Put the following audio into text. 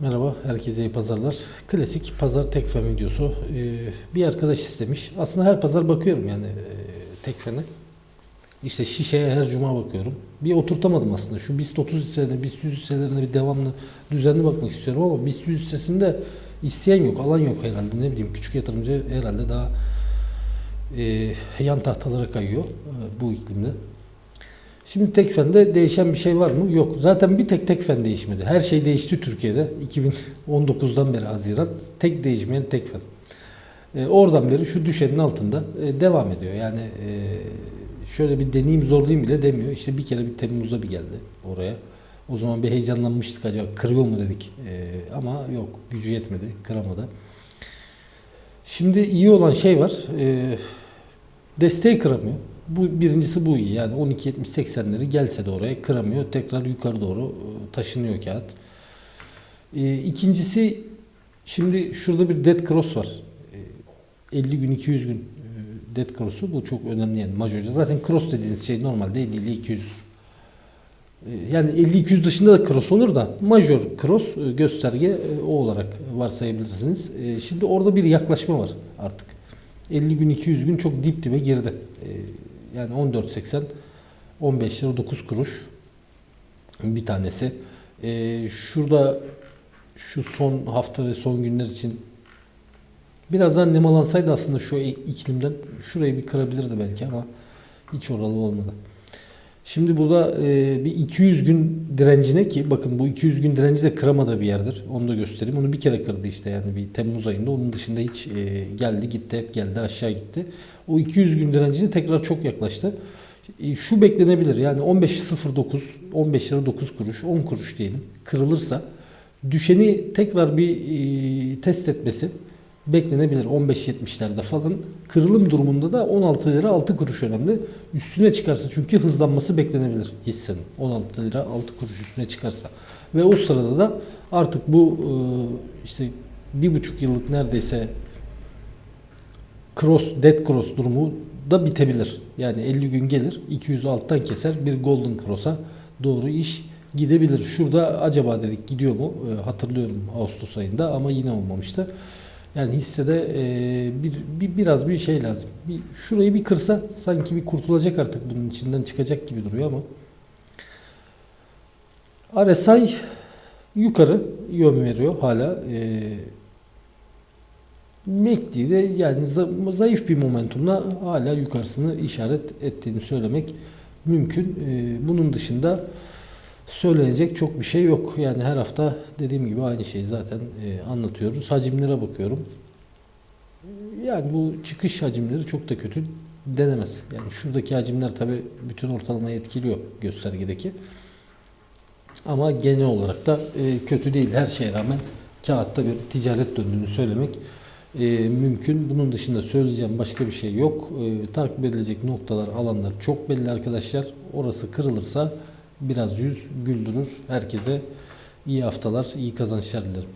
Merhaba, herkese iyi pazarlar. Klasik pazar tekfen videosu. Ee, bir arkadaş istemiş. Aslında her pazar bakıyorum yani e, tekfene. İşte şişeye her cuma bakıyorum. Bir oturtamadım aslında. Şu BIST 30 hisselerine, BIST 100 hisselerine bir devamlı, düzenli bakmak istiyorum ama BIST 100 hissesinde isteyen yok, alan yok herhalde. Ne bileyim küçük yatırımcı herhalde daha e, yan tahtalara kayıyor e, bu iklimde. Şimdi Tekfen'de değişen bir şey var mı? Yok. Zaten bir tek Tekfen değişmedi. Her şey değişti Türkiye'de. 2019'dan beri Haziran. Tek değişmeyen Tekfen. E, oradan beri şu düşenin altında e, devam ediyor. Yani e, şöyle bir deneyim zorlayayım bile demiyor. İşte bir kere bir Temmuz'da bir geldi oraya. O zaman bir heyecanlanmıştık acaba kırıyor mu dedik. E, ama yok gücü yetmedi. Kıramadı. Şimdi iyi olan şey var. E, desteği kıramıyor. Bu birincisi bu iyi. Yani 12.70-80'leri gelse de oraya kıramıyor. Tekrar yukarı doğru e, taşınıyor kağıt. E, ikincisi şimdi şurada bir dead cross var. E, 50 gün 200 gün e, dead cross'u bu çok önemli yani majörce. Zaten cross dediğiniz şey normalde 50 ile 200 yani 50-200 dışında da cross olur da major cross e, gösterge e, o olarak varsayabilirsiniz. E, Şimdi orada bir yaklaşma var artık. 50 gün 200 gün çok dip dibe girdi. E, Yani 14.80 15 lira 9 kuruş bir tanesi. E, Şurada şu son hafta ve son günler için biraz daha nemalansaydı aslında şu iklimden şurayı bir kırabilirdi belki ama hiç oralı olmadı. Şimdi burada e, bir 200 gün direncine ki bakın bu 200 gün direnci de kıramadığı bir yerdir. Onu da göstereyim. Onu bir kere kırdı işte yani bir Temmuz ayında. Onun dışında hiç e, geldi gitti hep geldi aşağı gitti. O 200 gün direncine tekrar çok yaklaştı. E, şu beklenebilir yani 15.09 15 lira 9 kuruş 10 kuruş diyelim kırılırsa düşeni tekrar bir e, test etmesi beklenebilir 15.70'lerde falan. Kırılım durumunda da 16 lira 6 kuruş önemli. Üstüne çıkarsa çünkü hızlanması beklenebilir hissenin. 16 lira 6 kuruş üstüne çıkarsa. Ve o sırada da artık bu e, işte bir buçuk yıllık neredeyse cross, dead cross durumu da bitebilir. Yani 50 gün gelir, 200 alttan keser, bir golden cross'a doğru iş gidebilir. Şurada acaba dedik gidiyor mu? E, hatırlıyorum Ağustos ayında ama yine olmamıştı. Yani hissede e, bir, bir biraz bir şey lazım. Bir, şurayı bir kırsa sanki bir kurtulacak artık bunun içinden çıkacak gibi duruyor ama. RSI yukarı yön veriyor hala. E, MACD de yani za- zayıf bir momentumla hala yukarısını işaret ettiğini söylemek mümkün. E, bunun dışında söylenecek çok bir şey yok. Yani her hafta dediğim gibi aynı şeyi zaten e, anlatıyoruz. Hacimlere bakıyorum. Yani bu çıkış hacimleri çok da kötü denemez. Yani şuradaki hacimler tabi bütün ortalamayı etkiliyor göstergedeki. Ama genel olarak da e, kötü değil. Her şeye rağmen kağıtta bir ticaret döndüğünü söylemek e, mümkün. Bunun dışında söyleyeceğim başka bir şey yok. E, takip edilecek noktalar, alanlar çok belli arkadaşlar. Orası kırılırsa biraz yüz güldürür. Herkese iyi haftalar, iyi kazançlar dilerim.